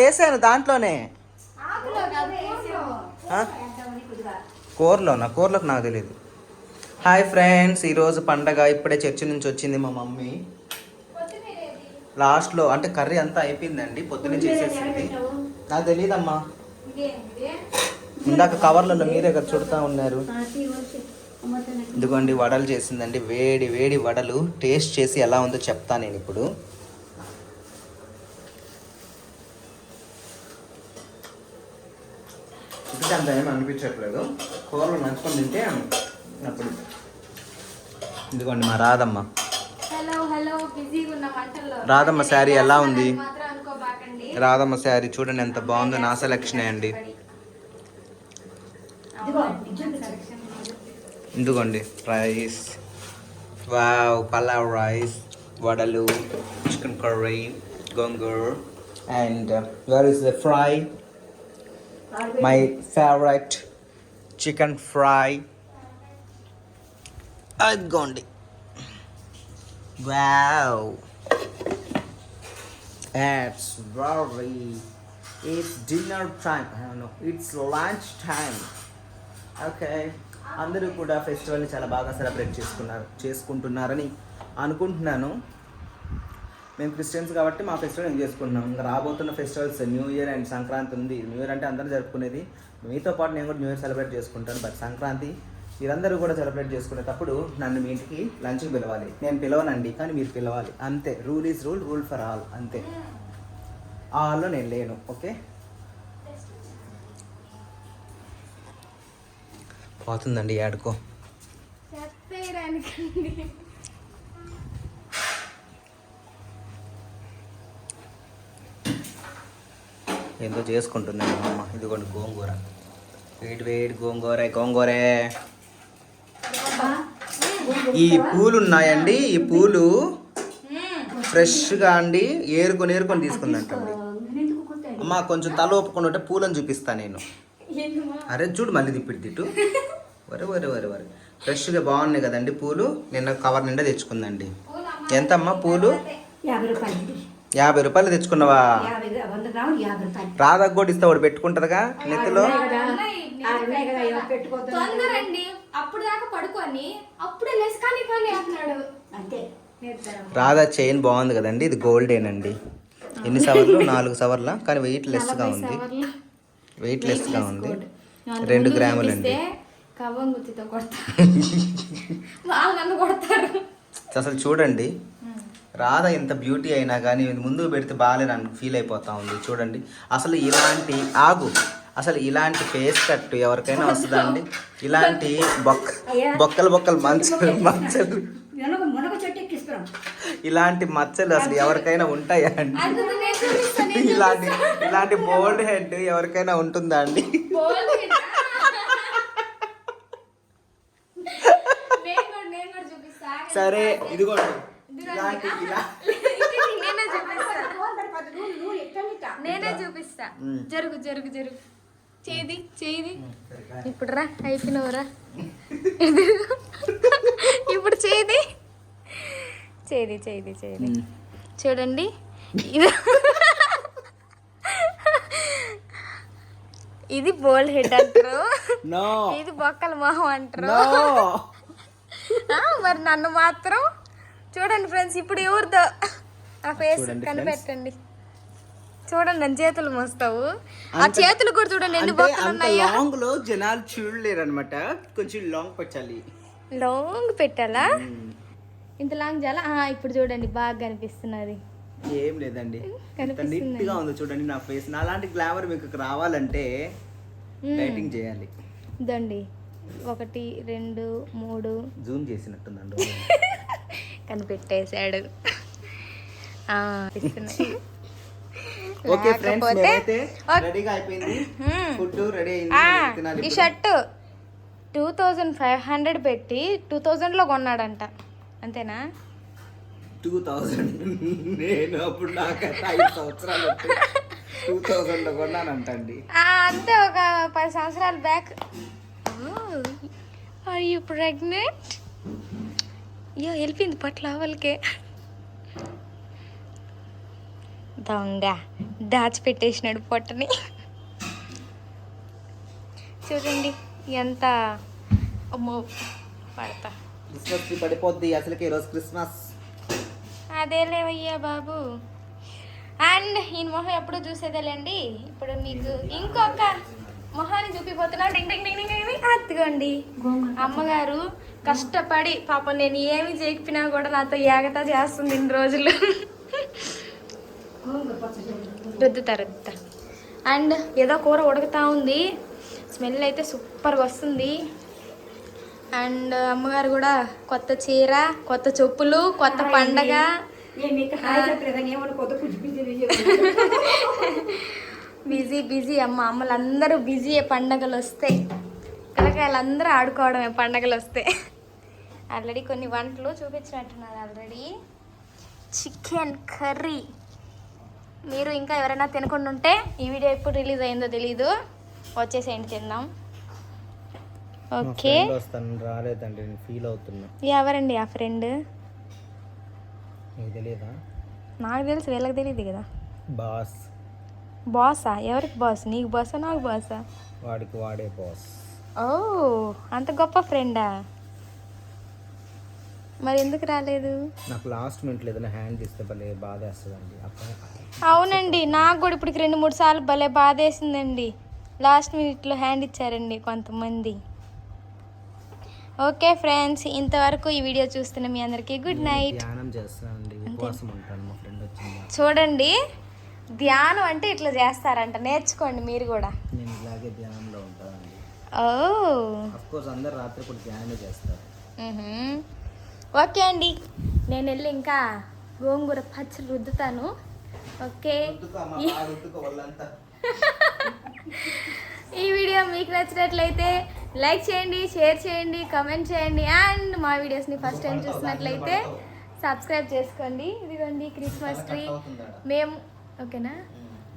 వేసాను దాంట్లోనే. కూరలోనా? కూరలోకి నాకు తెలియదు హాయ్ ఫ్రెండ్స్ ఈరోజు పండగ. ఇప్పుడే చర్చి నుంచి వచ్చింది మా మమ్మీ. లాస్ట్లో అంటే కర్రీ అంతా అయిపోయిందండి పొద్దున్నే చేసేసింది. నాకు తెలియదమ్మా ఇందాక కవర్లలో మీరే కదా చుడతా ఉన్నారు. ఇదిగోండి వడలు చేసిందండి. వేడి వేడి వడలు. టేస్ట్ చేసి ఎలా ఉందో చెప్తా నేను ఇప్పుడు. చూపితే అంత ఏం అనిపించట్లేదు. కూరలు నంచుకొని తింటే అప్పుడు. ఇదిగోండి మా రాధమ్మ. హలో హలో బిజీగా ఉన్న వంటల్లో రాధమ్మ శారీ ఎలా ఉంది? రాధమ్మ శారీ చూడండి ఎంత బాగుందో నా సెలక్షనే అండి. ఇదిగోండి రైస్ వావ్ పలావ్ రైస్ వడలు chicken curry gongura. And where is the fry my favourite chicken fry అదిగోండి wow It's very it's dinner time. I it's know. Time okay అందరూ కూడా ఫెస్టివల్ని చాలా బాగా సెలబ్రేట్ చేసుకున్నారు చేసుకుంటున్నారని అనుకుంటున్నాను మేము క్రిస్టియన్స్ కాబట్టి మా ఫెస్టివల్ మేము చేసుకుంటున్నాం? ఇంకా రాబోతున్న festivals new year and Sankranti ఉంది. న్యూ ఇయర్ అంటే అందరూ జరుపుకునేది. మీతో పాటు నేను కూడా న్యూ ఇయర్ సెలబ్రేట్ చేసుకుంటాను. బట్ సంక్రాంతి మీరందరూ కూడా సెలబ్రేట్ చేసుకునేటప్పుడు నన్ను మీ ఇంటికి లంచ్కి పిలవాలి. నేను పిలవనండి కానీ మీరు పిలవాలి. అంతే. Rule is rule rule for all అంతే. ఆ హాల్లో నేను లేను. ఓకే? పోతుందండి ఏడుకో ఏందో చేసుకుంటున్నాను మా అమ్మ. ఇదిగోండి గోంగూర. వేడి వేడి గోంగూర గోంగూరే. ఈ పూలు ఉన్నాయండి ఈ పూలు ఫ్రెష్గా అండి. ఏరుకొని ఏరుకొని తీసుకుందంటండి. అమ్మ కొంచెం తల ఒప్పుకొని ఉంటే పూలను చూపిస్తాను నేను. అరే చూడు మళ్ళీ తిప్పిడి తిట్టు. వరే వరే వరే వరే ఫ్రెష్గా బాగున్నాయి కదండి పూలు. నిన్న కవర్ నిండా తెచ్చుకుందండి. ఎంతమ్మా పూలు? యాభై రూపాయలు. యాభై రూపాయలు తెచ్చుకున్నావా? గ్రాములు రాధకు కూడా ఇస్తా ఒకటి పెట్టుకుంటుందిగా నెత్తిలో? రాధా చైన్ బాగుంది కదండి ఇది గోల్డేనండి. ఎన్ని సవర్లు? నాలుగు సవర్ల? కానీ వెయిట్ లెస్గా ఉంది. వెయిట్ లెస్గా ఉంది. రెండు నన్ను కొడతారు. అసలు చూడండి. రాధ ఇంత బ్యూటీ అయినా కానీ ఇది ముందు పెడితే బాగాలేని అని ఫీల్ అయిపోతా ఉంది. చూడండి. అసలు ఇలాంటి ఆగు. అసలు ఇలాంటి ఫేస్ కట్ ఎవరికైనా వస్తుందా అండి? ఇలాంటి బొక్క బొక్కలు బొక్కలు మంచలు. ఎక్కిస్తున్నాం. ఇలాంటి మచ్చలు అసలు ఎవరికైనా ఉంటాయా అండి? ఇలాంటి ఇలాంటి బోల్డ్ హెడ్ ఎవరికైనా ఉంటుందా అండి? సరే. ఇదిగోండి. నేనే చూపిస్తా. నూనె. జరుగు జరుగు జరుగు. చేది చేది. ఇప్పుడు రా అయిపోయినవురా. ఇప్పుడు చేది. చేది చేది చేది. చూడండి. ఇది ఇది బోల్డ్ హెడ్ అంటారు. ఇది బొక్కల మొహం అంటారు. మరి నన్ను మాత్రం చూడండి ఫ్రెండ్స్ ఇప్పుడు ఎవరిదో ఆ ఫేస్ కనిపెట్టండి. చూడండి నన్ను చేతులు మోస్తావు. ఆ చేతులు కూడా చూడండి ఎన్ని బొక్కలు ఉన్నాయో. లాంగ్లో జనాలు చూడలేరు అనమాట కొంచెం లాంగ్ పెట్టాలి. లాంగ్ పెట్టాలా? ఇంత లాంగ్ చాలా ఆ, ఇప్పుడు చూడండి బాగా కనిపిస్తున్నది. ఏం లేదండి. ఎంత కనిపిస్తుంది. నీట్గా ఉంది చూడండి నా ఫేస్ నా అలాంటి గ్లామర్ మీకు రావాలంటే డైటింగ్ చేయాలి. ఇదండి. ఒకటి రెండు మూడు. జూమ్ చేసినట్టుందండి. కనిపెట్టేశాడు. ఆ, కనిపిస్తున్నాయి. ఓకే ఫ్రెండ్స్ లేకపోతే- మేమైతే ఓకే. రెడీగా అయిపోయింది. ఫుడ్ రెడీ ఆ, అయింది తినాలి ఈ. Shirt two thousand five hundred పెట్టి టూ థౌజండ్లో కొన్నాడంట. అంతేనా? Two thousand. నేను అప్పుడు నాకైతే ఐదు సంవత్సరాలు టూ కొన్నానంటండి. అంతే ఒక పది సంవత్సరాల బ్యాక్. ఆర్ యూ ప్రెగ్నెంట్ అయ్యో వెళ్ళిపోయింది పట్ల వాళ్ళకే దొంగ దాచిపెట్టేసినాడు పొట్టని. చూడండి ఎంత అమ్మో పడతా. క్రిస్మస్ పడిపోద్ది అసలుకి ఈరోజు క్రిస్మస్. అదే లేవయ్యా బాబు. అండ్ ఈ మొహం ఎప్పుడు చూసేదేలేండి? ఇప్పుడు మీకు ఇంకొక మొహాన్ని చూపిపోతున్నా. డింగ్ డింగ్ డింగ్ డింగ్ డింగ్ అత్తుకోండి అమ్మగారు కష్టపడి పాపం నేను ఏమి చేయకపోయినా కూడా నాతో ఏగతా చేస్తుంది ఇన్ని రోజులు. రుద్దుతా రుద్దుతా అండ్ ఏదో కూర ఉడుకుతా ఉంది. స్మెల్ అయితే సూపర్గా వస్తుంది. అండ్ అమ్మగారు కూడా కొత్త చీర కొత్త చెప్పులు కొత్త పండగ. బిజీ బిజీ అమ్మ అమ్మలు అందరూ బిజీ పండగలు వస్తాయి పిల్లకాయలు అందరూ ఆడుకోవడమే పండగలు వస్తే ఆల్రెడీ కొన్ని వంటలు చూపించినట్టున్నారు ఆల్రెడీ. Chicken curry. మీరు ఇంకా ఎవరైనా తినకుండా ఉంటే ఈ వీడియో ఎప్పుడు రిలీజ్ అయిందో తెలీదు. వచ్చేసేయండి తిందాం. ఓకే. రాలేదండి ఫీల్ అవుతున్నా. ఎవరండి ఆ ఫ్రెండ్? నీకు తెలియదా నాకు తెలుసు వీళ్ళకి తెలియదు కదా. బాస్. బాసా? ఎవరికి బాస్? నీకు బాసా నాకు బాసా? వాడికి వాడే బాస్. ఓ అంత గొప్ప ఫ్రెండా? మరి ఎందుకు రాలేదు? నాకు లాస్ట్ మినిట్లో ఏదైనా హ్యాండ్ ఇస్తే భలే బాధ వేస్తుందండి అవునండి నాకు కూడా ఇప్పటికి రెండు మూడు సార్లు భలే బాధేసిందండి. లాస్ట్ మినిట్లో హ్యాండ్ ఇచ్చారండి కొంతమంది. ఓకే ఫ్రెండ్స్ ఇంతవరకు ఈ వీడియో చూస్తున్న మీ అందరికీ గుడ్ నైట్ ధ్యానం చేస్తానండి ఉపవాసం ఉంటాను మా ఫ్రెండ్ వచ్చింది. చూడండి ధ్యానం అంటే ఇట్లా చేస్తారంట. నేర్చుకోండి మీరు కూడా. నేను ఇలాగే ధ్యానంలో ఉంటానండి. ఓ. అఫ్ కోర్స్ అందరు రాత్రి కూడా ధ్యానమే చేస్తారు. ఓకే అండి. నేను వెళ్ళి ఇంకా గోంగూర పచ్చడి రుద్దుతాను. ఓకే. ఈ వీడియో మీకు నచ్చినట్లయితే లైక్ చేయండి షేర్ చేయండి కమెంట్ చేయండి అండ్ మా వీడియోస్ని ఫస్ట్ టైం చూసినట్లయితే సబ్స్క్రైబ్ చేసుకోండి. ఇదిగోండి క్రిస్మస్ ట్రీ. మేము ఓకేనా?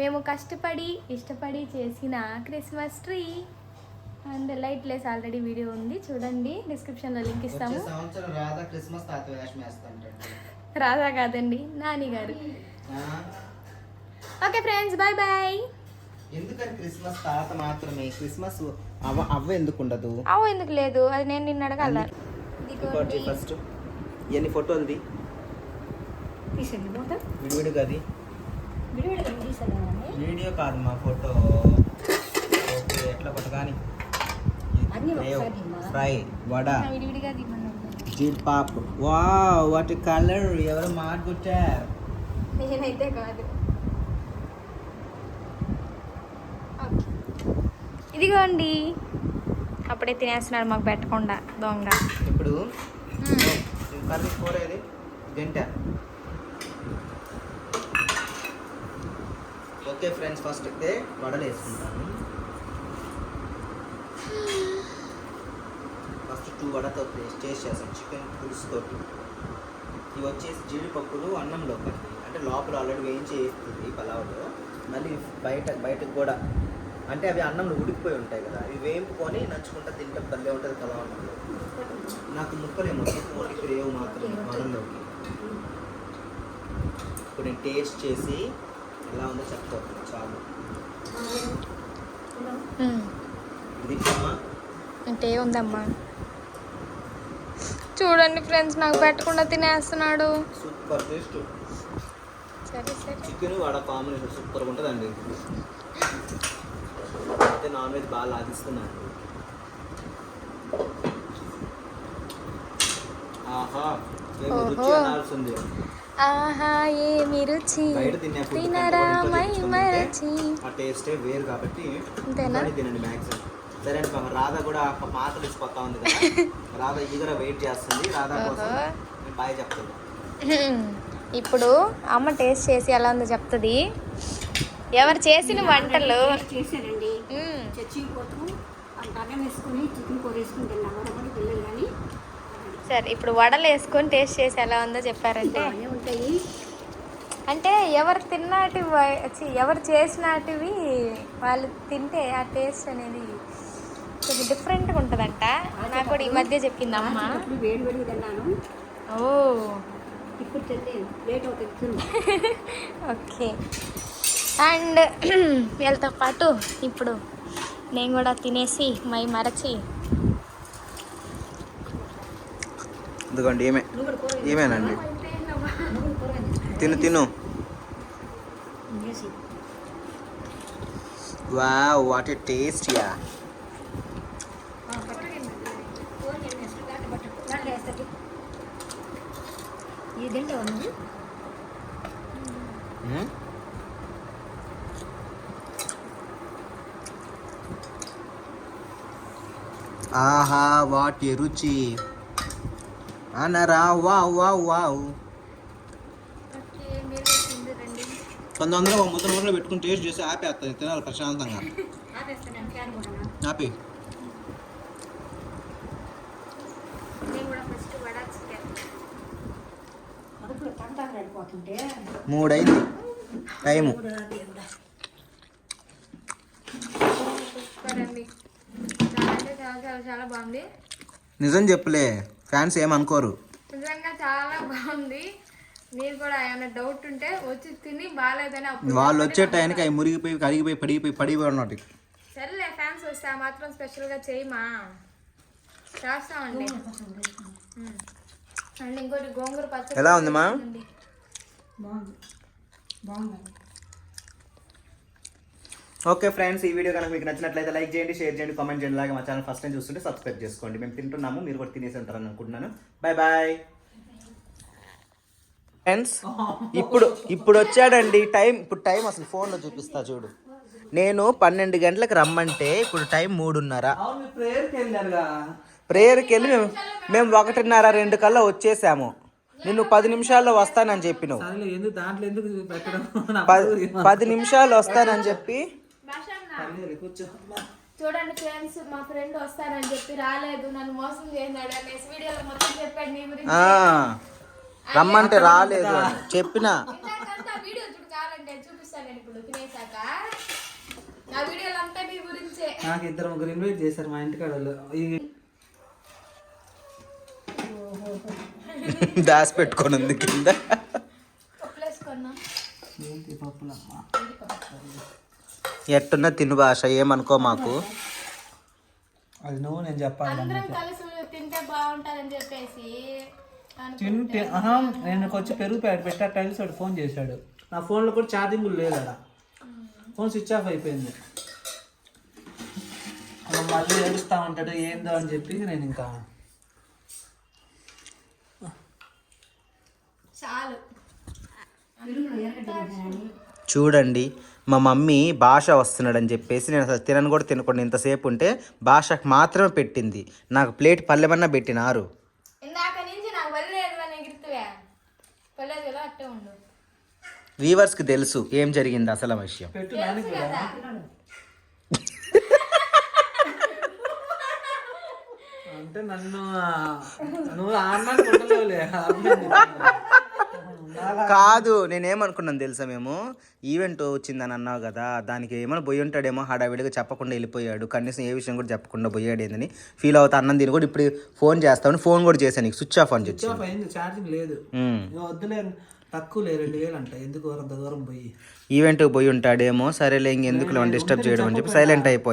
మేము కష్టపడి ఇష్టపడి చేసిన Christmas tree. And light less already video ఉంది. చూడండి డిస్క్రిప్షన్లో లింక్ ఇస్తాము. రాధా క్రిస్మస్ రాధా కాదండి నాని గారు. Okay friends bye bye. ఎందుకని క్రిస్మస్ తాత మాత్రమే? క్రిస్మస్ అవ్వ అవ్వ ఎందుకు ఉండదు? అవు ఎందుకు లేదు? అది నేను నిన్ను అడగాల. ఫస్ట్. ఎన్ని ఫోటోలది తీసండి మూట విడివిడిగా అది విడివిడిగా తీసాను వీడియో కాదు మా ఫోటో. ఓకే ఎట్లా ఇమ్మా. ఫ్రై వడ. జీడిపాప్ వా వాటి కలర్ ఎవరు మార్కొట్టారు నేనైతే కాదు. ఇదిగోండి. అప్పుడే తినేస్తున్నాడు మాకు పెట్టకుండా దొంగ. ఇప్పుడు. కర్రీ కూర ఏది? గంట. ఓకే ఫ్రెండ్స్ ఫస్ట్ అయితే వడలు వేసుకుంటాను. టూ వడతో టేస్ట్ చేస్తాను చికెన్ పులుసుతో ఇవి వచ్చేసి జీడిపప్పులు అన్నంలో కండి అంటే లోపల ఆల్రెడీ వేయించి వేస్తుంది పలావులో. మళ్ళీ బయట బయటకు కూడా. అంటే అవి అన్నంలో ఉడికిపోయి ఉంటాయి కదా. ఇవి వేయింపుకొని నంచుకుంటా తింటే భలే ఉంటుంది పలావన్నంలో నాకు ముక్కలేమో ఓన్లీ గ్రేవ్ మాత్రం వడల్లోకి ఇప్పుడు నేను టేస్ట్ చేసి ఎలా ఉందో చెప్పుకోవచ్చు చాలు. అంటే ఉందమ్మా. చూడండి ఫ్రెండ్స్ నాకు పెట్టకుండా తినేస్తున్నాడు. Super taste. సరే సరే. చికెన్ వడ కాంబినేషన్ సూపర్గా ఉంటుందండి. అయితే నాన్ వెజ్ బాగా లాగిస్తున్నాను. ఆహా ఏమి రుచి తినరా మై మరచి. ఆ టేస్టే వేరు కాబట్టి తినండి మ్యాక్సిమం సరే అండి రాధ కూడా ఒక మాటలు ఇచ్చిపోతా ఉంది కదా. రాధ ఈగర వెయిట్ చేస్తుంది. రాధ కోసం బాయ్ చెప్తాను ఇప్పుడు అమ్మ టేస్ట్ చేసి ఎలా ఉందో చెప్తుంది. ఎవరు చేసిన వంటలు. చచ్చిపోతూ వేసుకొని చికెన్ కూర వేసుకుని పిల్లలు కానీ. సరే ఇప్పుడు వడలు వేసుకొని టేస్ట్ చేసి ఎలా ఉందో చెప్పారంటే. ఉంటాయి. అంటే ఎవరు ఛీ, ఎవరు చేసినటివి వాళ్ళు తింటే ఆ టేస్ట్ అనేది కొంచెం డిఫరెంట్గా ఉంటుందంట. నాకు కూడా ఈ మధ్య చెప్పింది అమ్మ వేడి తిన్నాను. ఓ. ఇప్పుడు తింటే లేట్ అవుతుంది తిను. ఓకే. అండ్ వీళ్ళతో పాటు ఇప్పుడు నేను కూడా తినేసి మై మరచి. ఏమే ఏమేనండి. తిను తిను. Wow what a taste yeah ఆ, పట్టు. కూర నేను వేస్తా, దాంట్లో పట్టు. దాంట్లో వేస్తా తీ. నువ్వు ఆహా వాట్ రుచి. అనరా వావ్ వావ్ వావ్. రండి. కొంతమంది ఒక ముద్ద నోట్లో పెట్టుకుని టేస్ట్ చేసి ఆపేస్తాను తినాలి ప్రశాంతంగా. ఆపి నేను కూడా ఫస్ట్ వడ చికెన్ కడుపులో తంటాకు పడిపోతుంటే మూడైంది. టైము. చాలా బాగుంది. నిజం చెప్పులే ఫ్యాన్స్ ఏమనుకోరు నిజంగా చాలా బాగుంది. మీరు కూడా ఏమైనా డౌట్ ఉంటే వచ్చి తిని బాగాలేదని వాళ్ళు వచ్చే టైంకి అవి మురిగిపోయి కరిగిపోయి పడిగిపోయి పడిపోయి ఉన్నట్టు. సరేలే ఫ్యాన్స్ వస్తే ఆ మాత్రం స్పెషల్గా చేయమా? చేస్తామండి. అండ్ ఇంకోటి గోంగూర పచ్చడి ఎలా ఉంది మా? ఉంది. బాగుంది. బాగుంది. ఓకే ఫ్రెండ్స్ ఈ వీడియో కనుక మీకు నచ్చినట్లయితే లైక్ చేయండి షేర్ చేయండి కామెంట్ చేయండి. అలాగే మా ఛానల్ ఫస్ట్ టైం చూస్తుంటే సబ్స్క్రైబ్ చేసుకోండి. మేము తింటున్నాము మీరు కూడా తినేసి ఉంటారని అనుకుంటున్నాను బాయ్ బాయ్ ఫ్రెండ్స్ ఇప్పుడు ఇప్పుడు వచ్చాడండి టైం. ఇప్పుడు టైం అసలు ఫోన్లో చూపిస్తా చూడు. నేను పన్నెండు గంటలకు రమ్మంటే ఇప్పుడు టైం మూడున్నర. అవును ప్రేయర్కి వెళ్ళి మేము మేము ఒకటిన్నర రెండు కల్లా వచ్చేసాము. నిన్ను పది నిమిషాల్లో వస్తానని చెప్పినావు. పది నిమిషాలు వస్తానని చెప్పి. చూడండి ఫ్రెండ్స్ మా ఫ్రెండ్ వస్తానని చెప్పి రాలేదు. నన్ను మోసం చేసినాడు అనేసి వీడియోలో మొత్తం చెప్పాడు నీ గురించి. రమ్మంటే రాలేదు చెప్పిన. వీడియో చూడు కావాలంటే చూపిస్తాను నేను ఇప్పుడు తినేసాక. నా వీడియోలు అంతా నీ గురించే. నాకు ఇద్దరు ముగ్గురు ఇన్వైట్ చేశారు మా ఇంటికాడ దాసి పెట్టుకొని ఉంది కింద. ఎట్టున్న తిను భాష ఏమనుకో మాకు. అది నువ్వు నేను చెప్పాలి అందరం కలిసి తింటే బాగుంటుందని చెప్పేసి తింటే ఆహా నేను వచ్చి పెరుగు ప్యాకెట్ పెట్టా టైల్స్ వాడు ఫోన్ చేశాడు. నా ఫోన్లో కూడా ఛార్జింగ్ లేదు అక్కడ ఫోన్ స్విచ్ ఆఫ్ అయిపోయింది. అలా మళ్ళీ ఏడుస్తా ఉంటాడు ఏందో అని చెప్పి నేను ఇంకా చాలు. చూడండి మా మమ్మీ భాష వస్తున్నాడని చెప్పేసి నేను అసలు తినను కూడా తినకుండా ఇంతసేపు ఉంటే భాషకు మాత్రమే పెట్టింది. నాకు ప్లేట్ పల్లెమన్నా పెట్టినారు. వీవర్స్కి తెలుసు ఏం జరిగింది అసలు విషయం. అంటే నన్ను నువ్వు కాదు నేనేమనుకున్నాను తెలుసా మేము? ఈవెంట్ వచ్చిందని అన్నావు కదా దానికి ఏమైనా పోయి ఉంటాడేమో హడావిడిగా చెప్పకుండా వెళ్ళిపోయాడు. కనీసం ఏ విషయం కూడా చెప్పకుండా పోయాడు ఏందని ఫీల్ అవుతా అన్నం దీని కూడా ఇప్పుడు ఫోన్ చేస్తామని ఫోన్ కూడా చేశాను నీకు. స్విచ్ ఆఫ్ అని చెప్పి ఛార్జింగ్ లేదు. తక్కువ రెండు వేలు అంట. ఎందుకు అంత దూరం పోయి? ఈవెంట్కి పోయి ఉంటాడేమో సరేలే ఇంకెందుకు డిస్టర్బ్ చేయడం అని చెప్పి సైలెంట్ అయిపోయా.